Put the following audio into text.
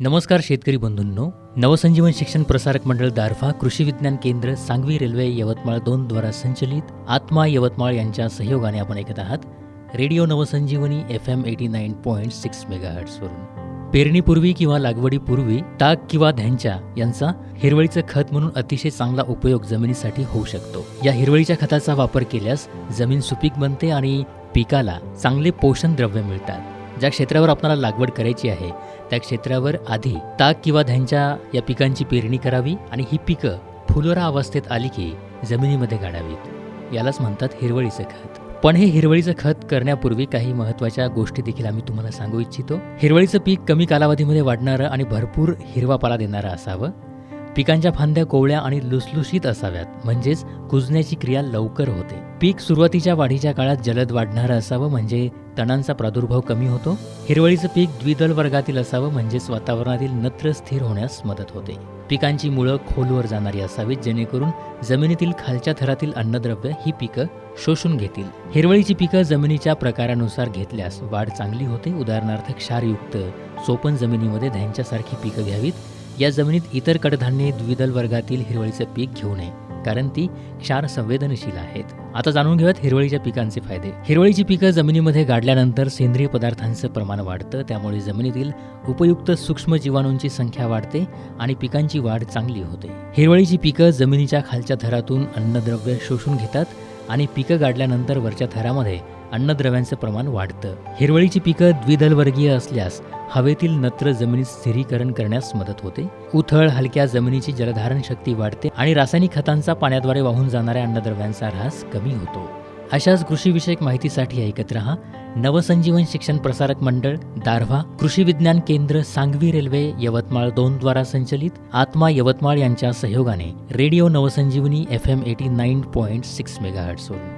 नमस्कार शेतकरी बंधूंनो. नवसंजीवन शिक्षण प्रसारक मंडळ दारफा कृषी विज्ञान केंद्र सांगवी रेल्वे यवतमाळ दोन द्वारा संचलित आत्मा यवतमाळ यांच्या सहयोगाने आपण ऐकत आहात radio Navsanjeevani F M eighty nine point six मेगाहर्ट्सवरून पेरणीपूर्वी किंवा लागवडीपूर्वी ताक किंवा ध्यांच्या यांचा हिरवळीचं खत म्हणून अतिशय चांगला उपयोग जमिनीसाठी होऊ शकतो. या हिरवळीच्या खताचा वापर केल्यास जमीन सुपीक बनते आणि पिकाला चांगले पोषण द्रव्य मिळतात. ज्या क्षेत्रावर आपल्याला लागवड करायची आहे त्या क्षेत्रावर आधी ताक किंवा ध्यांच्या या पिकांची पेरणी करावी आणि ही पिकं फुलोरा अवस्थेत आली की जमिनीमध्ये गाडावीत. यालाच म्हणतात हिरवळीचं खत. पण हे हिरवळीचं खत करण्यापूर्वी काही महत्त्वाच्या गोष्टी देखील आम्ही तुम्हाला सांगू इच्छितो. हिरवळीचं पीक कमी कालावधीमध्ये वाढणारं आणि भरपूर हिरवा पाला देणारं असावं. पिकांच्या फांद्या कोवळ्या आणि लुसलुशीत असाव्यात. म्हणजेच कुजण्याची क्रिया लवकर होते. पीक सुरुवातीच्या वाढीच्या काळात जलद वाढणारं असावं म्हणजे तणांचा प्रादुर्भाव कमी होतो. हिरवळीचं पीक द्विदल वर्गातील असावं म्हणजेच वातावरणातील नत्र स्थिर होण्यास मदत होते. पिकांची मुळं खोलवर जाणारी असावीत जेणेकरून जमिनीतील खालच्या थरातील अन्नद्रव्य ही पिकं शोषून घेतील. हिरवळीची पिकं जमिनीच्या प्रकारानुसार घेतल्यास वाढ चांगली होते. उदाहरणार्थ क्षारयुक्त सोपन जमिनीमध्ये ध्यांच्यासारखी पिकं घ्यावीत. या जमिनीत इतर कडधान्ये द्विदल वर्गातील हिरवळीचं पीक घेऊ नये कारण ती क्षार संवेदनशील आहेत. आता जाणून घेऊयात हिरवळीच्या पिकांचे फायदे. हिरवळीची पिकं जमिनीमध्ये गाडल्यानंतर सेंद्रिय पदार्थांचं प्रमाण वाढतं त्यामुळे जमिनीतील उपयुक्त सूक्ष्म जीवाणूंची संख्या वाढते आणि पिकांची वाढ चांगली होते. हिरवळीची पिकं जमिनीच्या खालच्या थरातून अन्नद्रव्य शोषून घेतात आणि पिकं गाडल्यानंतर वरच्या थरामध्ये अन्नद्रव्यांचं प्रमाण वाढतं. हिरवळीची पिकं द्विदलवर्गीय असल्यास हवेतील नत्र जमिनीत स्थिरीकरण करण्यास मदत होते. उथळ हलक्या जमिनीची जलधारण शक्ती वाढते आणि रासायनिक खतांचा पाण्याद्वारे वाहून जाणाऱ्या अन्नद्रव्यांचा ऱ्हास कमी होतो. अशाच कृषीविषयक माहितीसाठी ऐकत रहा नवसंजीवन शिक्षण प्रसारक मंडळ दारव्हा कृषी विज्ञान केंद्र सांगवी रेल्वे यवतमाळ दोन द्वारा संचलित आत्मा यवतमाळ यांच्या सहयोगाने radio Navsanjeevani F M eighty nine point six मेगाहर्ट्सवरून